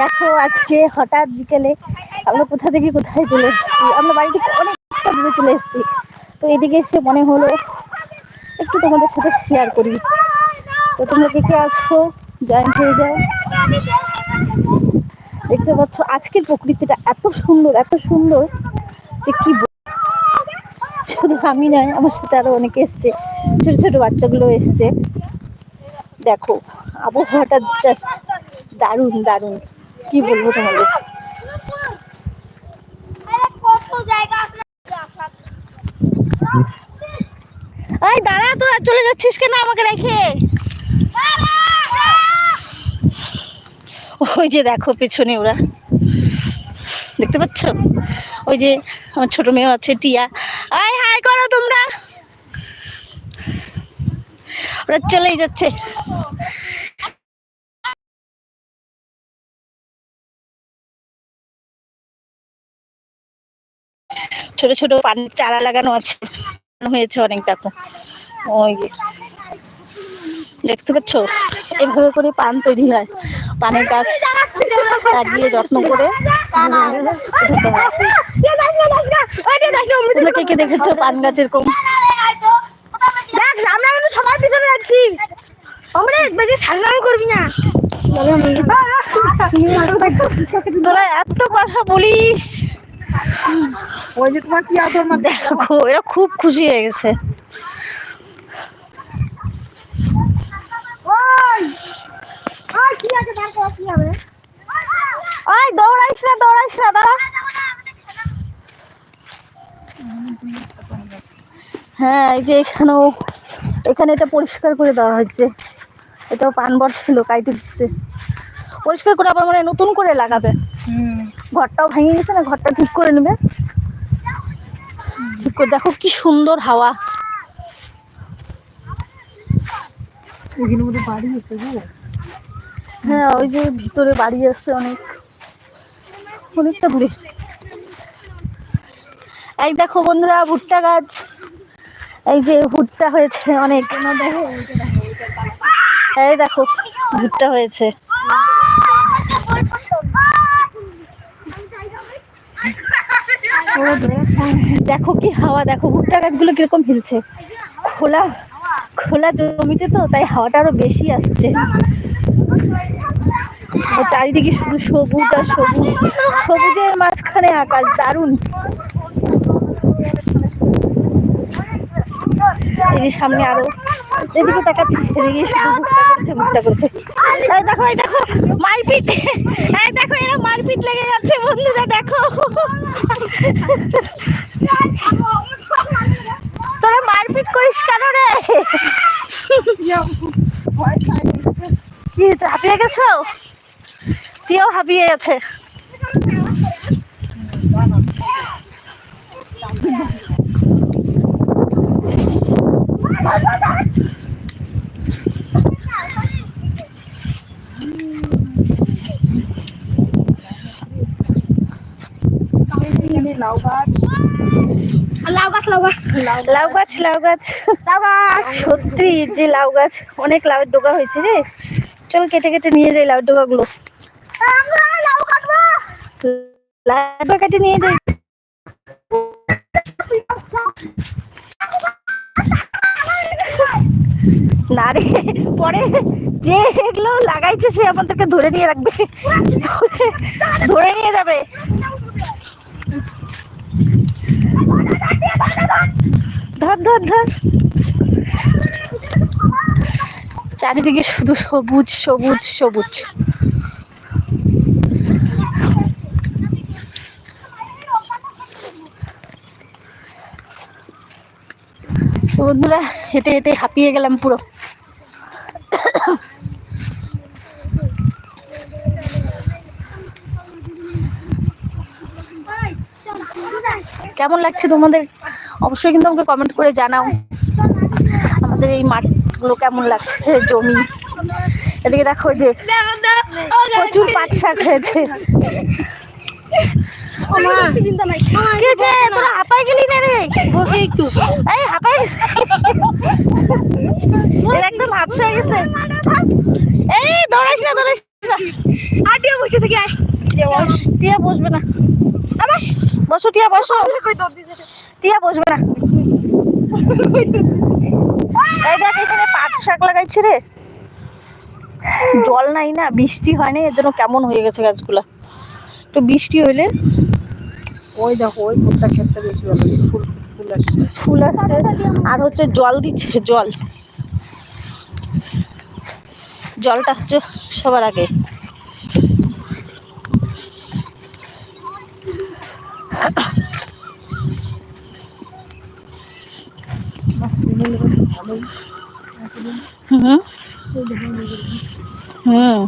দেখো আজকে হঠাৎ বিকেলে আমরা কোথা থেকে কোথায় চলে এসেছি? আমরা বাড়ি থেকে অনেকটা দূরে চলে এসেছি। তো এদিকে এসে মনে হলো একটু তোমাদের সাথে শেয়ার করি। তো তোমরা কে কে আছো? জয়েন্ট হয়ে যাও। দেখতে পাচ্ছ, আজকের প্রকৃতিটা এত সুন্দর এত সুন্দর যে কি শুধু আমি নয়, আমার সাথে আরও অনেকে এসছে। ছোট ছোট বাচ্চাগুলো এসছে। দেখো, আবহাওয়াটা জাস্ট দারুণ দারুণ। কি বলব তোমাদের? এই, দাঁড়া, তোরা চলে যাচ্ছিস কেন আমাকে রেখে? ওই যে দেখো পেছনে ওরা। দেখতে পাচ্ছ? ওই যে আমার ছোট মেয়ে আছে, টিয়া। আয়, হাই করো তোমরা। ওরা চলেই যাচ্ছে। ছোট ছোট পানির চারা লাগানো আছে। হয়েছে অনেক দেখো। ওই যে। দেখতে পাচ্ছ? এভাবে করে পান তৈরি হয়। পানের গাছ লাগিয়ে যত্ন করে। তোমরা কে কে দেখেছ পান গাছ এরকম? দেখ আমরা কিন্তু সবার পিছনে যাচ্ছি। আমরা বেশি করবি না। তোরা এত কথা বলিস। ওই যে তোমার কি আদর না দেখো এরা খুব খুশি হয়ে গেছে। ওই! দৌড়াইস না দৌড়াইস না দাঁড়া। হ্যাঁ এই যে এখানেও এখানে এটা পরিষ্কার করে দেওয়া হচ্ছে এটাও পান বর্ষিল কাইটে দিচ্ছে। পরিষ্কার করে আবার মানে নতুন করে লাগাবে। ঘরটাও ভেঙে গেছে না? ঘরটা ঠিক করে নেবে? ঠিক করে দেখো কি সুন্দর হাওয়া। বাড়ি আছে হ্যাঁ ওই যে ভিতরে বাড়ি আছে অনেক। অনেকটা দূরে। এই দেখো বন্ধুরা ভুট্টা গাছ। এই যে ভুট্টা হয়েছে অনেক। দেখো এই দেখো ভুট্টা হয়েছে। দেখো কি হাওয়া, দেখো ভুট্টা গাছগুলো কীরকম হিলছে। খোলা খোলা জমিতে তো, তাই হাওয়াটা আরও বেশি আসছে। চারিদিকে শুধু সবুজ আর সবুজ। সবুজের মাঝখানে আকাশ, দারুণ। এই যে সামনে আরও, এদিকে তাকাচ্ছি, সেদিকে শুধু ভুট্টা করছে ভুট্টা করছে। দেখো, এই দেখো, মারপিট। এই দেখো, এরা মারপিট লেগে যাচ্ছে, বন্ধুরা, দেখো। তোরা মারপিট করিস কেন রে? কি হয়েছে হাঁপিয়ে গেছো? তুইও হাঁপিয়ে গেছে। লাউ গাছ। লাউ গাছ লাউ গাছ। লাউ গাছ লাউ গাছ। লাউ গাছ। সত্যি যে লাউ গাছ অনেক লাউয়ের ডোকা হয়েছে রে। চল কেটে কেটে নিয়ে যাই লাউ ডোকাগুলো আমরা লাউ কাটবো। লাউ ডোকা কেটে নিয়ে যাই। না রে পরে যে এগুলো লাগাইছে সে আমাদেরকে ধরে নিয়ে রাখবে। ধরে- ধরে নিয়ে যাবে। ধর ধর ধর। চারিদিকে শুধু সবুজ সবুজ সবুজ। বন্ধুরা হেঁটে হেঁটে হাঁপিয়ে গেলাম পুরো। কেমন লাগছে তোমাদের? অবশ্যই কিন্তু আমাকে কমেন্ট করে জানাও। আমাদের এই মাঠগুলো কেমন লাগছে জমি? এদিকে দেখো যে প্রচুর পাট শাক হয়েছে। একদম হাফসা গেছে। এই না আর বসে থেকে আয়। টিয়া বসবে না। আবার বসো টিয়া বসো। টিয়া বসবে না। এই দেখ এখানে পাট শাক লাগাইছে রে। জল নাই না বৃষ্টি হয়নি এর জন্য কেমন হয়ে গেছে গাছগুলা। তো বৃষ্টি হইলে। ওই দেখো ওই ফুলটা ক্ষেত্রে বেশি ভালো ফুল ফুল আসছে। ফুল আসছে। আর হচ্ছে জল দিচ্ছে জল। জলটা হচ্ছে সবার আগে। হুম। হুম।